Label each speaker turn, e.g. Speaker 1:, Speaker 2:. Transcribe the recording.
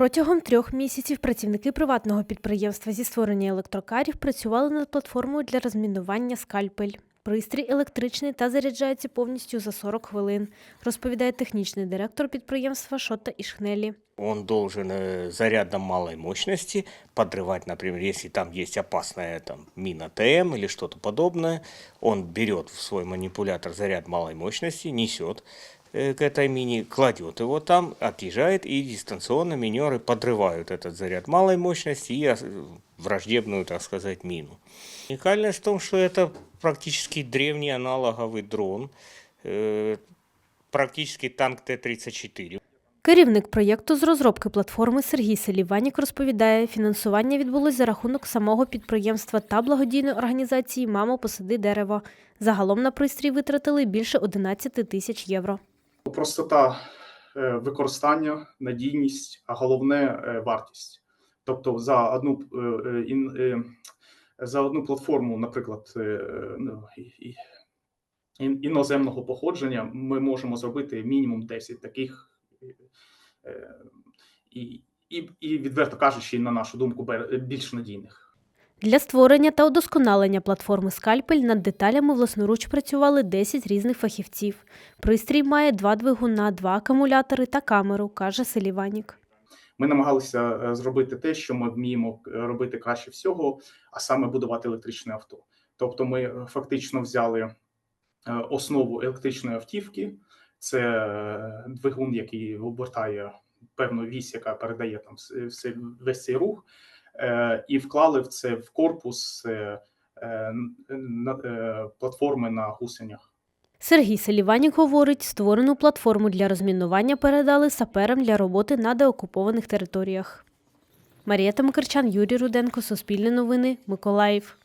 Speaker 1: Протягом трьох місяців працівники приватного підприємства зі створення електрокарів працювали над платформою для розмінування скальпель. Пристрій електричний та заряджається повністю за 40 хвилин, розповідає технічний директор підприємства Шотта Ішхнелі.
Speaker 2: Он должен э, зарядом малой мощности подрывать, например, если там есть опасная там, мина ТМ или что-то подобное, он берет в свой манипулятор заряд малой мощности, несет э, к этой мине, кладет его там, отъезжает, и дистанционно минеры подрывают этот заряд малой мощности и э, враждебную, так сказать, мину. Уникальность в том, что это практически древний аналоговый дрон, э, практически танк Т-34.
Speaker 1: Керівник проєкту з розробки платформи Сергій Селіванік розповідає, фінансування відбулось за рахунок самого підприємства та благодійної організації Мамо, посади дерево. Загалом на пристрій витратили більше 11 тисяч євро.
Speaker 3: простота е, використання, надійність, а головне е, вартість. Тобто за одну е, за одну платформу, наприклад, ну, іноземного походження, ми можемо зробити мінімум 10 таких. І, і, і відверто кажучи, на нашу думку, більш надійних.
Speaker 1: Для створення та удосконалення платформи Скальпель над деталями власноруч працювали 10 різних фахівців. Пристрій має два двигуна, два акумулятори та камеру, каже Селіванік.
Speaker 3: Ми намагалися е, зробити те, що ми вміємо е, робити краще всього, а саме будувати електричне авто. Тобто, ми е, фактично взяли основу електричної автівки, це двигун, який обертає певну вісь, яка передає там все, весь цей рух, і вклали в це в корпус е, е, е, платформи на гусенях.
Speaker 1: Сергій Селіванік говорить, створену платформу для розмінування передали саперам для роботи на деокупованих територіях. Марія Тамакарчан, Юрій Руденко, Суспільне новини, Миколаїв.